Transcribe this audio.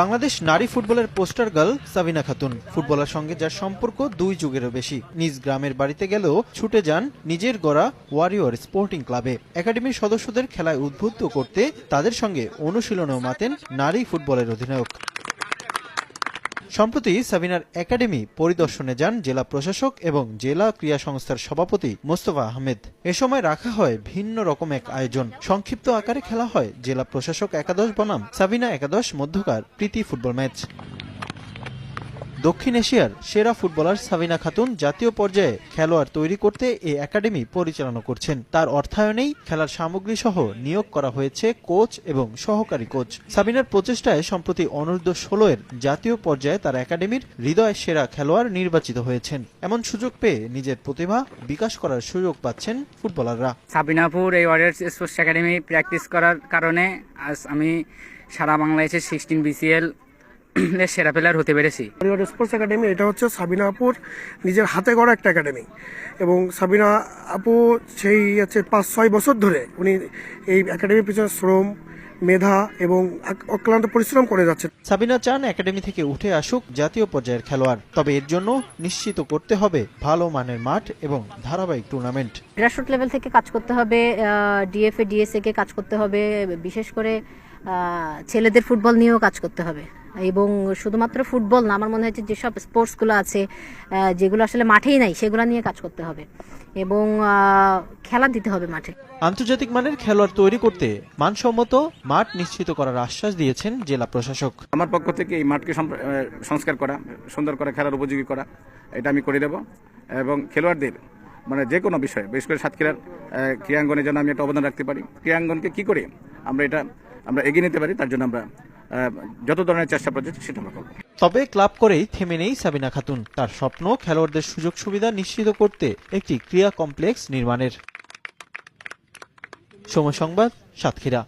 বাংলাদেশ নারী ফুটবলের poster girl Sabina Khatun. Footballer সঙ্গে যার সম্পর্ক দুই যুগেরও বেশি। নিজ গ্রামের বাড়িতে গেলেও ছুটে যান নিজের গড়া ওয়ারিয়র স্পোর্টিং ক্লাবে। একাডেমির সদস্যদের খেলায় উদ্বুদ্ধ করতে তাদের সঙ্গে অনুশীলনেও মাতেন নারী ফুটবলের অধিনায়ক। সম্প্রতি সাবিনার একাডেমি পরিদর্শনে যান জেলা প্রশাসক এবং জেলা ক্রিয়া সংস্থার সভাপতি মোস্তফা আহমেদ। এ সময় রাখা হয় ভিন্ন রকম এক আয়োজন। সংক্ষিপ্ত আকারে খেলা হয় জেলা প্রশাসক একাদশ বনাম, সাবিনা একাদশ, মধ্যকার প্রীতি ফুটবল ম্যাচ। দক্ষিণ এশিয়ার সেরা ফুটবলার সাবিনা খাতুন জাতীয় পর্যায়ে খেলোয়াড় তৈরি করতে এই একাডেমি পরিচালনা করছেন। তার অর্থায়নেই খেলার সামগ্রী সহ নিয়োগ করা হয়েছে কোচ এবং সহকারী কোচ। সাবিনার প্রচেষ্টায় সম্প্রতি অনূর্ধ্ব ষোলো এর জাতীয় পর্যায়ে তার একাডেমির হৃদয় সেরা খেলোয়াড় নির্বাচিত হয়েছেন। এমন সুযোগ পেয়ে নিজের প্রতিভা বিকাশ করার সুযোগ পাচ্ছেন ফুটবলাররা। সাবিনাপুর এই ওয়ারিয়ার্স স্পোর্টস একাডেমি প্র্যাকটিস করার কারণে আজ আমি সারা বাংলাদেশের সিক্সটিন বিসিএল সেরা প্লেয়ার হতে পেরেছি। পরিবার স্পোর্টস একাডেমি এটা হচ্ছে সাবিনা আপুর নিজের হাতে গড়া একটা একাডেমি এবং সাবিনা আপু সেই হচ্ছে পাঁচ ছয় বছর ধরে উনি এই একাডেমির পিছনে শ্রম মেধা এবং অক্লান্ত পরিশ্রম করে যাচ্ছে সাবিনা চান একাডেমি থেকে উঠে আসুক জাতীয় পর্যায়ের খেলোয়াড় তবে এর জন্য নিশ্চিত করতে হবে ভালো মানের মাঠ এবং ধারাবাহিক টুর্নামেন্ট গ্রাসরুট লেভেল থেকে কাজ করতে হবে ডিএফএ ডিএসএ কে কাজ করতে হবে বিশেষ করে ছেলেদের ফুটবল নিয়েও কাজ করতে হবে। এবং শুধুমাত্র ফুটবল না আমার মনে হচ্ছে যেসব স্পোর্টসগুলো আছে যেগুলো আসলে মাঠেই নাই সেগুলো নিয়ে কাজ করতে হবে এবং খেলা দিতে হবে মাঠে। আন্তর্জাতিক মানের খেলোয়াড় তৈরি করতে মানসম্মত মাঠ নিশ্চিত করার আশ্বাস দিয়েছেন জেলা প্রশাসক। আমার পক্ষ থেকে এই মাঠকে সংস্কার করা সুন্দর করে খেলার উপযোগী করা এটা আমি করে দেব। এবং খেলোয়াড়দের মানে যে কোনো বিষয়ে বিশেষ করে সাতক্ষীরার আহ, ক্রীড়াঙ্গনের জন্য আমি একটা অবদান রাখতে পারি। ক্রীড়াঙ্গনকে কি করে আমরা এটা আমরা এগিয়ে নিতে পারি তার জন্য আমরা যত ধরনের চেষ্টা প্রচেষ্টা সেটা আমরা করব। তবে ক্লাব করেই থেমে নেই সাবিনা খাতুন। তার স্বপ্ন খেলোয়াড়দের সুযোগ সুবিধা নিশ্চিত করতে একটি ক্রীড়া কমপ্লেক্স নির্মাণের। সময় সংবাদ, সাতক্ষীরা।